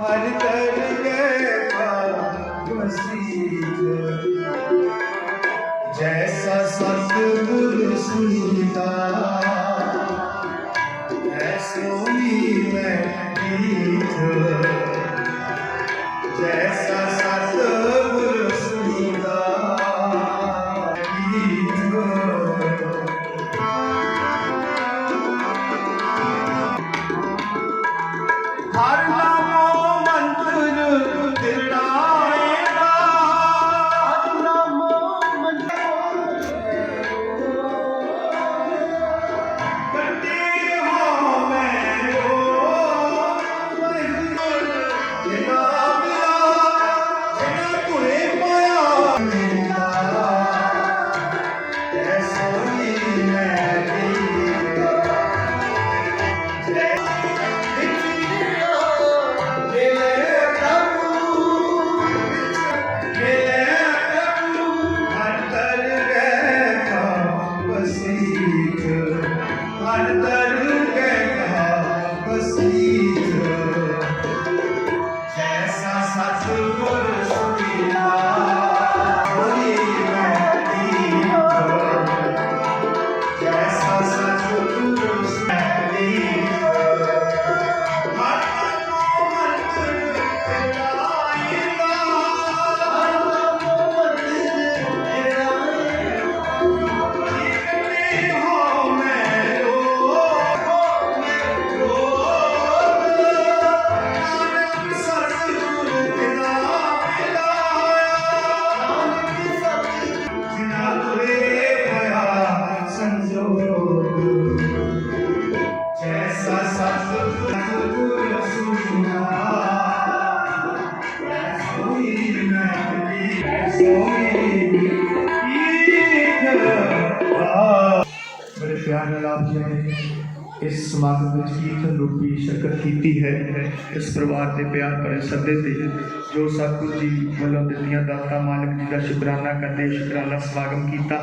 ਹਰ ਕਰ ਗਏ ਵਸੀਤ ਜੈਸਾ ਸਤਿਗੁਰ ਸੁਨੀਤਾ ਐਸੋ ਹੀ ਮੈਂ ਗੀਤ। ਜੈਸਾ ਪਿਆਰ ਜੀ ਨੇ ਇਸ ਸਮਾਗਮ ਵਿੱਚ ਕੀਰਤਨ ਰੂਪੀ ਸ਼ਿਰਕਤ ਕੀਤੀ ਹੈ, ਇਸ ਪਰਿਵਾਰ ਦੇ ਪਿਆਰ ਭਰੇ ਸੱਦੇ ਤੇ ਜੋ ਸਤਿਗੁਰੂ ਜੀ ਵੱਲੋਂ ਦਿੱਤੀਆਂ ਦਾਤਾਂ, ਮਾਲਕ ਜੀ ਦਾ ਸ਼ੁਕਰਾਨਾ ਕਰਦੇ, ਸ਼ੁਕਰਾਨਾ ਸਮਾਗਮ ਕੀਤਾ।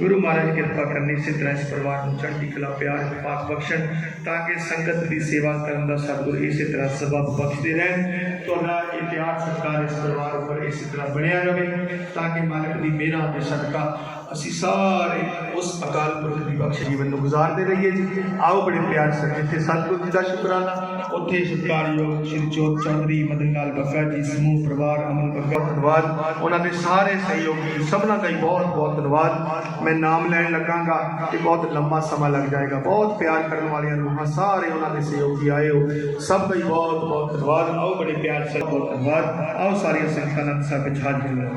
ਗੁਰੂ ਮਹਾਰਾਜ ਕਿਰਪਾ ਕਰਨੀ ਇਸੇ ਤਰ੍ਹਾਂ ਇਸ ਪਰਿਵਾਰ ਨੂੰ ਚੜ੍ਹਦੀ ਕਲਾ, ਪਿਆਰ ਪਾਕ ਬਖਸ਼ਣ ਤਾਂ ਕਿ ਸੰਗਤ ਦੀ ਸੇਵਾ ਕਰਨ ਦਾ ਸਤਿਗੁਰ ਇਸੇ ਤਰ੍ਹਾਂ ਸਬਬ ਬਖਸ਼ਦੇ ਰਹਿਣ। ਤੁਹਾਡਾ ਇਹ ਪਿਆਰ ਸਤਿਕਾਰ ਇਸ ਪਰਿਵਾਰ ਉੱਪਰ ਇਸੇ ਤਰ੍ਹਾਂ ਬਣਿਆ ਰਹੇ ਤਾਂ ਕਿ ਮਾਲਕ ਦੀ ਮਿਹਰਾਂ ਦੇ ਸਦਕਾ ਅਸੀਂ ਸਾਰੇ ਉਸ ਅਕਾਲ ਪੁਰਖ ਦੀ ਬਖਸ਼ ਜੀਵਨ ਨੂੰ ਗੁਜ਼ਾਰਦੇ ਰਹੀਏ ਜੀ। ਆਓ ਬੜੇ ਪਿਆਰ ਸਰ ਜਿੱਥੇ ਸਤਿਗੁਰੂ ਜੀ ਦਾ ਸ਼ੁਕਰਾਨਾ। ਉੱਥੇ ਸਤਿਕਾਰਯੋਗ ਸ਼੍ਰੀ ਚੋਤ ਚੌਧਰੀ ਮਦਨ ਲਾਲ ਬੱਗਾ ਜੀ, ਸਮੂਹ, ਪਰਿਵਾਰ, ਅਮਨ ਬੱਗਾ ਧੰਨਵਾਦ। ਉਹਨਾਂ ਦੇ ਸਾਰੇ ਸਹਿਯੋਗੀ ਸਭਨਾਂ ਦਾ ਹੀ ਬਹੁਤ ਬਹੁਤ ਧੰਨਵਾਦ। ਮੈਂ ਨਾਮ ਲੈਣ ਲੱਗਾਂਗਾ ਤੇ ਬਹੁਤ ਲੰਮਾ ਸਮਾਂ ਲੱਗ ਜਾਏਗਾ। ਬਹੁਤ ਪਿਆਰ ਕਰਨ ਵਾਲੀਆਂ ਰੂਹਾਂ ਸਾਰੇ ਉਹਨਾਂ ਦੇ ਸਹਿਯੋਗੀ ਆਏ ਹੋ ਸਭ ਦਾ ਹੀ ਬਹੁਤ ਬਹੁਤ ਧੰਨਵਾਦ। ਆਓ ਬੜੇ ਪਿਆਰ ਸਰ, ਬਹੁਤ ਧੰਨਵਾਦ। ਆਓ ਸਾਰੀਆਂ ਸੰਗਤਾਂ ਨਾਲ ਸਭ ਵਿੱਚ ਹਾਜ਼ਰ ਹੋ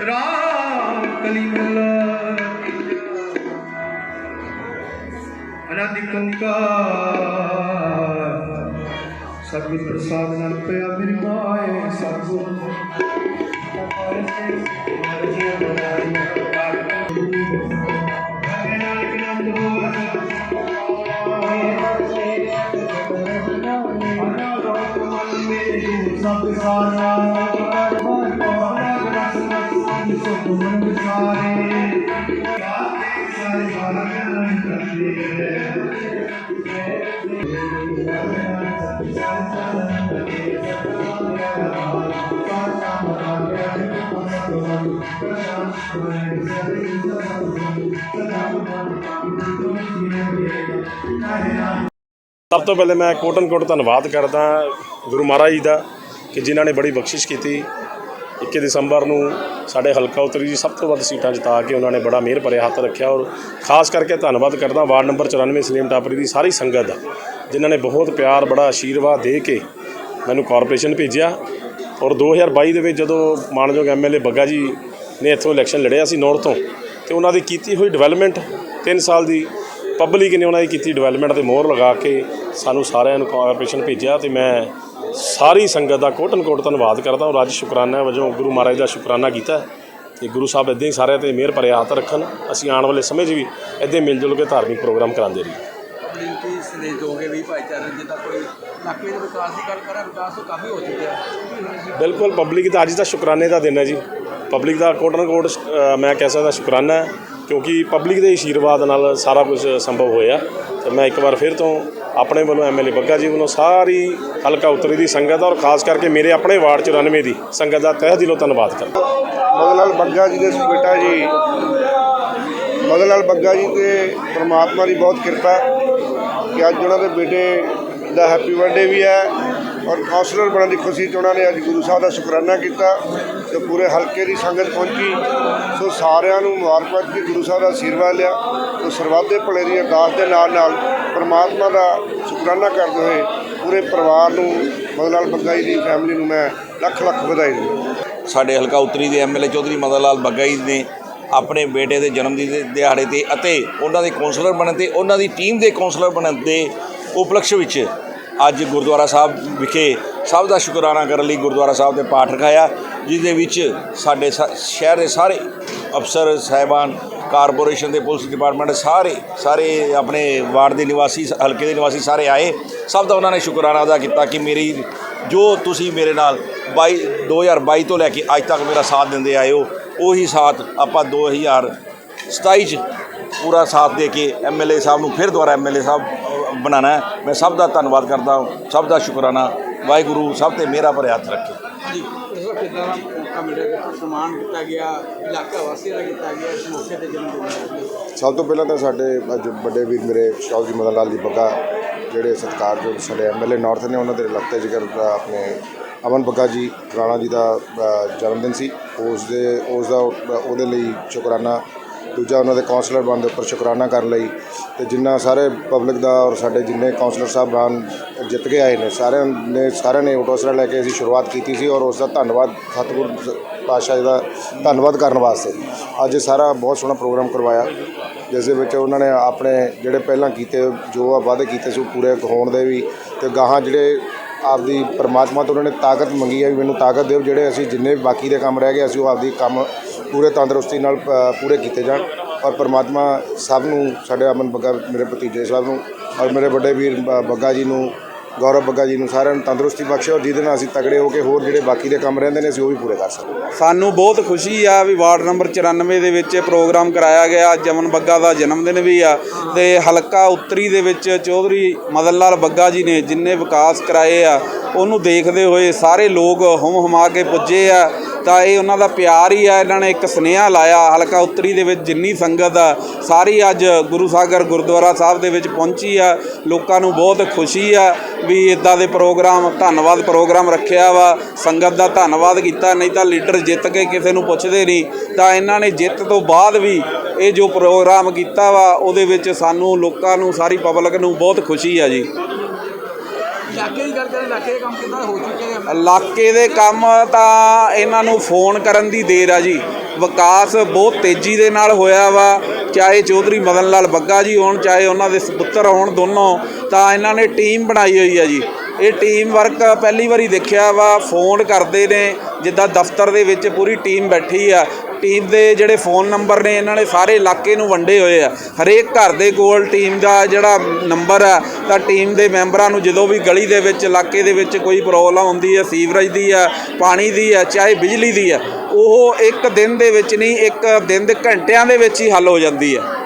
ਰਾਮ ਕਲੀ ਮੱਲਾ ਅਨਾਦਿ ਕੰਕਾ ਸਤਿਗੁਰ ਪ੍ਰਸਾਦ ਨਾਲ ਪਿਆ ਮੇਰੀ ਮਾਏ ਸਤਿਗੁਰ ਸਭ ਸਾਰਾ ਸੁਖਮਨ ਵਿਚਾਰੇ ਕਾਤੇ ਸਾਰੇ ਬਾਲਕ ਸਭ ਤੋਂ ਪਹਿਲੇ ਮੈਂ ਕੋਟਨ ਕੋਟ ਧੰਨਵਾਦ ਕਰਦਾ ਗੁਰੂ ਮਹਾਰਾਜ ਜੀ ਦਾ ਕਿ ਜਿਨ੍ਹਾਂ ਨੇ ਬੜੀ ਬਖਸ਼ਿਸ਼ ਕੀਤੀ 21 ਦਸੰਬਰ ਨੂੰ ਸਾਡੇ ਹਲਕਾ ਉਤਰੀ ਜੀ ਸਭ ਤੋਂ ਵੱਧ ਸੀਟਾਂ ਜਿਤਾ ਕੇ ਉਹਨਾਂ ਨੇ ਬੜਾ ਮਿਹਰ ਭਰਿਆ ਹੱਥ ਰੱਖਿਆ ਔਰ ਖਾਸ ਕਰਕੇ ਧੰਨਵਾਦ ਕਰਦਾ ਵਾਰਡ ਨੰਬਰ 94 ਸਲੀਮ ਟਾਪਰੀ ਦੀ ਸਾਰੀ ਸੰਗਤ ਦਾ, ਜਿਨ੍ਹਾਂ ਨੇ ਬਹੁਤ ਪਿਆਰ, ਬੜਾ ਆਸ਼ੀਰਵਾਦ ਦੇ ਕੇ ਮੈਨੂੰ ਕਾਰਪੋਰੇਸ਼ਨ ਭੇਜਿਆ ਔਰ 2022 ਦੇ ਵਿੱਚ ਜਦੋਂ ਮਾਨਯੋਗ ਐਮਐਲਏ ਬੱਗਾ ਜੀ ਨੇ ਇੱਥੋਂ ਇਲੈਕਸ਼ਨ ਲੜਿਆ ਸੀ ਨੌਰਥ ਤੋਂ ਤੇ ਉਹਨਾਂ ਦੀ ਕੀਤੀ ਹੋਈ ਡਿਵੈਲਪਮੈਂਟ 3 ਸਾਲ ਦੀ ਪਬਲਿਕ ਨੇ ਉਹਨਾਂ ਦੀ ਕੀਤੀ ਡਿਵੈਲਪਮੈਂਟ ਤੇ ਮੋਹਰ ਲਗਾ ਕੇ ਸਾਨੂੰ ਸਾਰਿਆਂ ਨੂੰ ਕਾਰਪੋਰੇਸ਼ਨ ਭੇਜਿਆ ਤੇ ਮੈਂ ਸਾਰੀ ਸੰਗਤ ਦਾ ਕੋਟਨ ਕੋਟ ਧੰਨਵਾਦ ਕਰਦਾ ਔਰ ਅੱਜ ਸ਼ੁਕਰਾਨਾ ਵਜੋਂ ਗੁਰੂ ਮਹਾਰਾਜ ਦਾ ਸ਼ੁਕਰਾਨਾ ਕੀਤਾ ਤੇ ਗੁਰੂ ਸਾਹਿਬ ਇੱਦਾਂ ਹੀ ਸਾਰਿਆਂ ਤੇ ਮਿਹਰ ਭਰਿਆ ਹੱਥ ਰੱਖਣ। ਅਸੀਂ ਆਉਣ ਵਾਲੇ ਸਮੇਂ 'ਚ ਵੀ ਇੱਦਾਂ ਮਿਲ ਜੁਲ ਕੇ ਧਾਰਮਿਕ ਪ੍ਰੋਗਰਾਮ ਕਰਾਉਂਦੇ ਰਹੀਏ। ਕਮਿਊਨਿਟੀ ਸਨੇਹ ਦੋਗੇ ਵੀ ਭਾਈਚਾਰੇ ਜਿੱਦਾਂ ਕੋਈ ਇਲਾਕੇ ਦੇ ਵਿਕਾਸ ਦੀ ਗੱਲ ਕਰਾਂ ਵਿਕਾਸ ਤਾਂ ਕਾਫੀ ਹੋ ਚੁੱਕਿਆ। ਬਿਲਕੁਲ ਪਬਲਿਕ ਦਾ ਅੱਜ ਦਾ ਸ਼ੁਕਰਾਨੇ ਦਾ ਦਿਨ ਹੈ ਜੀ। ਪਬਲਿਕ ਦਾ ਕੋਟਨ ਕੋਟ ਮੈਂ ਕਹਿ ਸਕਦਾ ਸ਼ੁਕਰਾਨਾ ਕਿਉਂਕਿ ਪਬਲਿਕ ਦੇ ਆਸ਼ੀਰਵਾਦ ਨਾਲ ਸਾਰਾ ਕੁਝ ਸੰਭਵ ਹੋਇਆ। ਤੇ ਮੈਂ ਇੱਕ ਵਾਰ ਫਿਰ ਤੋਂ ਆਪਣੇ ਵੱਲੋਂ ਐਮਐਲਏ ਬੱਗਾ ਜੀ ਵੱਲੋਂ ਸਾਰੀ ਹਲਕਾ ਉਤਰੀ ਦੀ ਸੰਗਤ ਔਰ ਖਾਸ ਕਰਕੇ ਮੇਰੇ ਆਪਣੇ ਵਾਰਡ 94 ਦੀ ਸੰਗਤ ਦਾ ਤਹਿ ਦਿਲੋਂ ਧੰਨਵਾਦ ਕਰਦਾ ਮਦਨ ਬੱਗਾ ਜੀ ਦੇ ਬੇਟਾ ਜੀ ਮਦਨ ਲਾਲ ਬੱਗਾ ਜੀ ਤੇ ਪ੍ਰਮਾਤਮਾ ਦੀ ਬਹੁਤ ਕਿਰਪਾ ਹੈ ਕਿ ਅੱਜ ਉਹਨਾਂ ਦੇ ਬੇਟੇ ਦਾ ਹੈਪੀ ਬਰਥਡੇ ਵੀ ਹੈ ਔਰ ਕੌਂਸਲਰ ਬਣਨ ਦੀ ਖੁਸ਼ੀ 'ਚ ਉਹਨਾਂ ਨੇ ਅੱਜ ਗੁਰੂ ਸਾਹਿਬ ਦਾ ਸ਼ੁਕਰਾਨਾ ਕੀਤਾ ਤੇ ਪੂਰੇ ਹਲਕੇ ਦੀ ਸੰਗਤ ਪਹੁੰਚੀ। ਸੋ ਸਾਰਿਆਂ ਨੂੰ ਮੁਬਾਰਕਬਾਦ ਕਿ ਗੁਰੂ ਸਾਹਿਬ ਦਾ ਆਸ਼ੀਰਵਾਦ ਲਿਆ। ਤੇ ਸਰਬੱਤ ਭਲੇ ਦੀ ਅਰਦਾਸ ਦੇ ਨਾਲ ਨਾਲ ਪਰਮਾਤਮਾ ਦਾ ਸ਼ੁਕਰਾਨਾ ਕਰਦੇ ਹੋਏ ਪੂਰੇ ਪਰਿਵਾਰ ਨੂੰ ਮਦਨ ਲਾਲ ਬੱਗਾ ਜੀ ਦੀ ਫੈਮਿਲੀ ਨੂੰ ਮੈਂ ਲੱਖ ਲੱਖ ਵਧਾਈ ਦਿੰਦਾ। ਸਾਡੇ ਹਲਕਾ ਉੱਤਰੀ ਦੇ ਐਮਐਲਏ ਚੌਧਰੀ ਮਦਨ ਲਾਲ ਬੱਗਾ ਜੀ ਨੇ ਆਪਣੇ ਬੇਟੇ ਦੇ ਜਨਮ ਦਿਨ ਦਿਹਾੜੇ ਤੇ ਅਤੇ ਉਹਨਾਂ ਦੇ ਕੌਂਸਲਰ ਬਣਨ ਤੇ ਉਹਨਾਂ ਦੀ ਟੀਮ ਦੇ ਕੌਂਸਲਰ ਬਣਨ ਦੇ ਉਪਲਕਸ਼ ਵਿੱਚ ਅੱਜ ਗੁਰਦੁਆਰਾ ਸਾਹਿਬ ਵਿਖੇ ਸਭ ਦਾ ਸ਼ੁਕਰਾਨਾ ਕਰਨ ਲਈ ਗੁਰਦੁਆਰਾ ਸਾਹਿਬ ਦੇ ਪਾਠ ਰਖਾਇਆ ਜਿਸ ਦੇ ਵਿੱਚ ਸਾਡੇ ਸ- ਸ਼ਹਿਰ ਦੇ ਸਾਰੇ ਅਫਸਰ, ਸਾਹਿਬਾਨ ਕਾਰਪੋਰੇਸ਼ਨ ਦੇ ਪੁਲਿਸ ਡਿਪਾਰਟਮੈਂਟ ਸਾਰੇ ਸਾਰੇ ਆਪਣੇ ਵਾਰਡ ਦੇ ਨਿਵਾਸੀ ਹਲਕੇ ਦੇ ਨਿਵਾਸੀ ਸਾਰੇ ਆਏ। ਸਭ ਦਾ ਉਹਨਾਂ ਨੇ ਸ਼ੁਕਰਾਨਾ ਅਦਾ ਕੀਤਾ ਕਿ ਮੇਰੀ ਜੋ ਤੁਸੀਂ ਮੇਰੇ ਨਾਲ 22 2022 ਤੋਂ ਲੈ ਕੇ ਅੱਜ ਤੱਕ ਮੇਰਾ ਸਾਥ ਦਿੰਦੇ ਆਏ ਹੋ ਉਹੀ ਸਾਥ ਆਪਾਂ 2027 ਚ ਪੂਰਾ ਸਾਥ ਦੇ ਕੇ ਐਮਐਲਏ ਸਾਹਿਬ ਨੂੰ ਫਿਰ ਦੁਬਾਰਾ ਐਮਐਲਏ ਸਾਹਿਬ ਅ, ਬਣਾਉਣਾ ਹੈ। ਮੈਂ ਸਭ ਦਾ ਧੰਨਵਾਦ ਕਰਦਾ ਹਾਂ ਸਭ ਦਾ ਸ਼ੁਕਰਾਨਾ। ਵਾਹਿਗੁਰੂ ਸਭ ਤੇ ਮੇਰਾ ਭਰੇ ਹੱਥ ਰੱਖੇ। ਜੀ ਮੌਕਾ ਮਿਲਿਆ ਕਿ ਸਨਮਾਨ ਕੀਤਾ ਗਿਆ ਇਲਾਕਾ ਵਾਸੀਆਂ ਦਾ ਕੀਤਾ ਗਿਆ ਇਸ ਮੌਕੇ ਤੇ ਜਨਮ ਦਿਨ ਸਭ ਤੋਂ ਪਹਿਲਾਂ ਤਾਂ ਸਾਡੇ ਅੱਜ ਵੱਡੇ ਵੀਰ ਮੇਰੇ ਸ਼ੌਜੀ ਮਦਨ ਲਾਲ ਜੀ ਬੱਗਾ ਜਿਹੜੇ ਸਤਿਕਾਰਯੋਗ ਸਾਡੇ ਐਮਐਲਏ ਨਾਰਥ ਨੇ ਉਹਨਾਂ ਦੇ ਲਖਤੇ ਜਿਗਰ ਆਪਣੇ ਅਮਨ ਬੱਗਾ ਜੀ ਰਾਣਾ ਜੀ ਦਾ ਅ, ਜਨਮ ਦਿਨ ਸੀ। ਉਸ ਦੇ ਉਸ ਦਾ ਉਹਦੇ ਲਈ ਸ਼ੁਕਰਾਨਾ ਦੂਜਾ ਉਹਨਾਂ ਦੇ ਕਾਉਂਸਲਰ ਬਣ ਦੇ ਉੱਪਰ ਸ਼ੁਕਰਾਨਾ ਕਰਨ ਲਈ ਤੇ ਜਿੰਨਾ ਸਾਰੇ ਪਬਲਿਕ ਦਾ ਔਰ ਸਾਡੇ ਜਿੰਨੇ ਕਾਉਂਸਲਰ ਸਾਹਿਬਾਨ ਜਿੱਤ ਕੇ ਆਏ ਨੇ, ਸਾਰਿਆਂ ਨੇ ਸਾਰਿਆਂ ਨੇ ਆਟੋਸਰਾ ਲੈ ਕੇ ਅਸੀਂ ਸ਼ੁਰੂਆਤ ਕੀਤੀ ਸੀ ਔਰ ਉਸ ਦਾ ਧੰਨਵਾਦ ਸਤਿਗੁਰ ਪਾਤਸ਼ਾਹ ਜੀ ਦਾ ਧੰਨਵਾਦ ਕਰਨ ਵਾਸਤੇ। ਅੱਜ ਸਾਰਾ ਬਹੁਤ ਸੋਹਣਾ ਪ੍ਰੋਗਰਾਮ ਕਰਵਾਇਆ, ਜਿਸ ਦੇ ਵਿੱਚ ਉਹਨਾਂ ਨੇ ਆਪਣੇ ਜਿਹੜੇ ਪਹਿਲਾਂ ਕੀਤੇ, ਜੋ ਆ ਵਾਅਦੇ ਕੀਤੇ ਸੀ ਉਹ ਪੂਰੇ ਹੋਣ ਦੇ ਵੀ ਤੇ ਗਾਹਾਂ ਜਿਹੜੇ ਆਪਦੀ ਪਰਮਾਤਮਾ ਤੋਂ ਉਹਨਾਂ ਨੇ ਤਾਕਤ ਮੰਗੀ ਹੈ ਵੀ ਮੈਨੂੰ ਤਾਕਤ ਦਿਓ ਜਿਹੜੇ ਅਸੀਂ ਜਿੰਨੇ ਵੀ ਬਾਕੀ ਦੇ ਕੰਮ ਰਹਿ ਗਏ ਅਸੀਂ ਉਹ ਆਪਦੀ ਕੰਮ ਪੂਰੇ ਤੰਦਰੁਸਤੀ ਨਾਲ ਅ, ਪੂਰੇ ਕੀਤੇ ਜਾਣ। ਔਰ ਪਰਮਾਤਮਾ ਸਭ ਨੂੰ ਸਾਡੇ ਅਮਨ ਬੱਗਾ ਮੇਰੇ ਭਤੀਜੇ ਸਾਹਿਬ ਨੂੰ ਔਰ ਮੇਰੇ ਵੱਡੇ ਵੀਰ ਬ- ਬੱਗਾ ਜੀ ਨੂੰ ਗੌਰਵ ਬੱਗਾ ਜੀ ਨੂੰ ਸਾਰਿਆਂ ਨੂੰ ਤੰਦਰੁਸਤੀ ਬਖਸ਼ੇ ਔਰ ਜਿਹਦੇ ਨਾਲ ਅਸੀਂ ਤਗੜੇ ਹੋ ਕੇ ਹੋਰ ਜਿਹੜੇ ਬਾਕੀ ਦੇ ਕੰਮ ਰਹਿੰਦੇ ਨੇ, ਅਸੀਂ ਉਹ ਵੀ ਪੂਰੇ ਕਰ ਸਕੀਏ ਸਾਨੂੰ ਬਹੁਤ ਖੁਸ਼ੀ ਆ ਵੀ ਵਾਰਡ ਨੰਬਰ 94 ਦੇ ਵਿੱਚ ਪ੍ਰੋਗਰਾਮ ਕਰਾਇਆ ਗਿਆ। ਜਮਨ ਬੱਗਾ ਦਾ ਜਨਮ ਦਿਨ ਵੀ ਆ ਤੇ ਹਲਕਾ ਉੱਤਰੀ ਦੇ ਵਿੱਚ ਚੌਧਰੀ ਮਦਨ ਲਾਲ ਬੱਗਾ ਜੀ ਨੇ ਜਿੰਨੇ ਵਿਕਾਸ ਕਰਾਏ ਆ, ਉਹਨੂੰ ਦੇਖਦੇ ਹੋਏ ਸਾਰੇ ਲੋਕ ਹੁਮ ਹੁਮਾ ਕੇ ਪੁੱਜੇ ਆ। ਤਾਂ ਇਹ ਉਹਨਾਂ ਦਾ ਪਿਆਰ ਹੀ ਆ, ਇਹਨਾਂ ਨੇ ਇੱਕ ਸੁਨੇਹਾ ਲਾਇਆ, ਹਲਕਾ ਉੱਤਰੀ ਦੇ ਵਿੱਚ ਜਿੰਨੀ ਸੰਗਤ ਆ, ਸਾਰੀ ਅੱਜ ਗੁਰੂ ਸਾਗਰ ਗੁਰਦੁਆਰਾ ਸਾਹਿਬ ਦੇ ਵਿੱਚ ਪਹੁੰਚੀ ਆ, ਲੋਕਾਂ ਨੂੰ ਬਹੁਤ ਖੁਸ਼ੀ ਆ ਵੀ ਇਦਾਂ ਦੇ ਪ੍ਰੋਗਰਾਮ, ਧੰਨਵਾਦ ਪ੍ਰੋਗਰਾਮ ਰੱਖਿਆ ਵਾ, ਸੰਗਤ ਦਾ ਧੰਨਵਾਦ ਕੀਤਾ, ਨਹੀਂ ਤਾਂ ਲੀਡਰ ਜਿੱਤ ਕੇ ਕਿਸੇ ਨੂੰ ਪੁੱਛਦੇ ਨਹੀਂ, ਤਾਂ ਇਹਨਾਂ ਨੇ ਜਿੱਤ ਤੋਂ ਬਾਅਦ ਵੀ ਇਹ ਜੋ ਪ੍ਰੋਗਰਾਮ ਕੀਤਾ ਵਾ, ਉਹਦੇ ਵਿੱਚ ਸਾਨੂੰ ਲੋਕਾਂ ਨੂੰ, ਸਾਰੀ ਪਬਲਿਕ ਨੂੰ ਬਹੁਤ ਖੁਸ਼ੀ ਆ ਜੀ। ਇਲਾਕੇ ਇਲਾਕੇ ਦੇ ਕੰਮ ਕਿੱਦਾਂ ਹੋ ਚੁੱਕੇ ਨੇ? ਇਲਾਕੇ ਦੇ ਕੰਮ ਤਾਂ ਇਹਨਾਂ ਨੂੰ ਫੋਨ ਕਰਨ ਦੀ ਦੇਰ ਆ ਜੀ। ਵਿਕਾਸ ਬਹੁਤ ਤੇਜ਼ੀ ਦੇ ਨਾਲ ਹੋਇਆ ਵਾ। ਚਾਹੇ ਚੌਧਰੀ ਮਦਨ ਲਾਲ ਬੱਗਾ ਜੀ ਹੋਣ, ਚਾਹੇ ਉਹਨਾਂ ਦੇ ਸੁਪੁੱਤਰ ਹੋਣ ਦੋਨੋਂ, ਤਾਂ ਇਹਨਾਂ ਨੇ ਟੀਮ ਬਣਾਈ ਹੋਈ ਆ ਜੀ। ਇਹ ਟੀਮ ਵਰਕ ਪਹਿਲੀ ਵਾਰੀ ਦੇਖਿਆ ਵਾ। ਫੋਨ ਕਰਦੇ ਨੇ, ਜਿੱਦਾਂ ਦਫ਼ਤਰ ਦੇ ਵਿੱਚ ਪੂਰੀ ਟੀਮ ਬੈਠੀ ਆ। ਟੀਮ ਦੇ ਜਿਹੜੇ ਫੋਨ ਨੰਬਰ ਨੇ, ਇਹਨਾਂ ਨੇ ਸਾਰੇ ਇਲਾਕੇ ਨੂੰ ਵੰਡੇ ਹੋਏ ਆ। ਹਰੇਕ ਘਰ ਦੇ ਕੋਲ ਟੀਮ ਦਾ ਜਿਹੜਾ ਨੰਬਰ ਆ, ਤਾਂ ਟੀਮ ਦੇ ਮੈਂਬਰਾਂ ਨੂੰ ਜਦੋਂ ਵੀ ਗਲੀ ਦੇ ਵਿੱਚ, ਇਲਾਕੇ ਦੇ ਵਿੱਚ ਕੋਈ ਪ੍ਰੋਬਲਮ ਆਉਂਦੀ ਹੈ ਸੀਵਰੇਜ ਦੀ ਆ, ਪਾਣੀ ਦੀ ਆ, ਚਾਹੇ ਬਿਜਲੀ ਦੀ ਆ, ਉਹ ਇੱਕ ਦਿਨ ਦੇ ਵਿੱਚ ਨਹੀਂ, ਇੱਕ ਦਿਨ ਦੇ ਘੰਟਿਆਂ ਦੇ ਵਿੱਚ ਹੀ ਹੱਲ ਹੋ ਜਾਂਦੀ ਹੈ